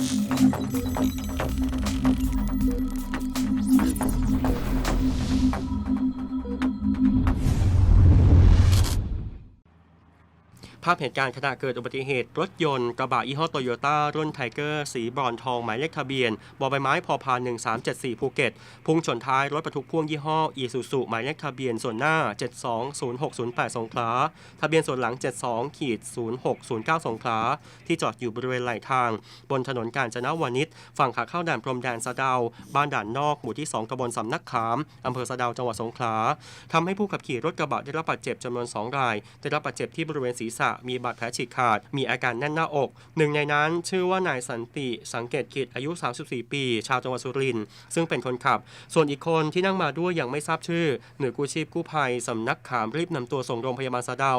Thank you. ภาพเหตุการณ์ขณะเกิดอุบัติเหตุรถยนต์กระบะยี่ห้อโตโยต้ารุ่นไทเกอร์สีบรอนทองหมายเลขทะเบียนบอใบไม้พอพาน1374 ภูเก็ต พุ่งชนท้ายรถบรรทุกพ่วงยี่ห้ออีซูซูหมายเลขทะเบียนส่วนหน้า 720608 สงขลาทะเบียนส่วนหลัง 72ขีด0609 สงขลาที่จอดอยู่บริเวณไหลทาง บนถนนกาญจนวานิชฝั่งขาเข้าด่านพรมแดนสะเดา บ้านด่านนอกหมู่ที่ 2ตำบลสำนักขามอำเภอสะเดาจังหวัดสงขลาทำให้ผู้ขับขี่รถกระบะได้รับบาดเจ็บจำนวน 2 ราย ได้รับบาดเจ็บที่บริเวณศีรษะมีบาดแผลฉีกขาด มีอาการแน่นหน้าอก หนึ่งในนั้นชื่อว่านายสันติสังเกตกิจอายุ 34 ปี ชาวจังหวัดสุรินทร์ซึ่งเป็นคนขับ ส่วนอีกคนที่นั่งมาด้วยยังไม่ทราบชื่อ หน่วยกู้ชีพกู้ภัยสำนักขามรีบนำตัวส่งโรงพยาบาลสะเดา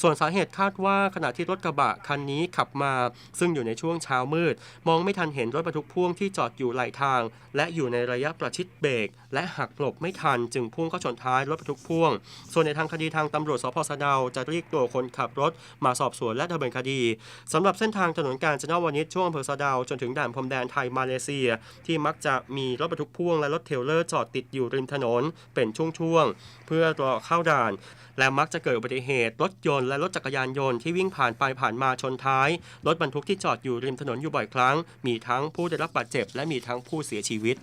ส่วนสาเหตุคาดว่าขณะที่รถกระบะคันนี้ขับมา ซึ่งอยู่ในช่วงเช้ามืด มองไม่ทันเห็นรถบรรทุกพ่วงที่จอดอยู่ไหลทาง และอยู่ในระยะประชิดเบรกและหักหลบไม่ทันจึงพุ่งเข้าชนท้ายรถบรรทุกพ่วง ส่วนในทางคดีทางตำรวจสพสะเดาจะเรียกตัวคนขับรถมาสอบสวนและดำเนินคดีสำหรับเส้นทางถนนกาญจนวานิชช่วงอำเภอสะดาวจนถึงด่านพรมแดนไทยมาเลเซีย ที่มักจะมีรถบรรทุกพ่วงและรถเทลเลอร์จอดติดอยู่ริมถนนเป็นช่วงๆเพื่อรอเข้าด่าน และมักจะเกิดอุบัติเหตุ รถยนต์และรถจักรยานยนต์ที่วิ่งผ่านไปผ่านมาชนท้าย รถบรรทุกที่จอดอยู่ริมถนนอยู่บ่อยครั้ง มีทั้งผู้ได้รับบาดเจ็บ และมีทั้งผู้เสียชีวิต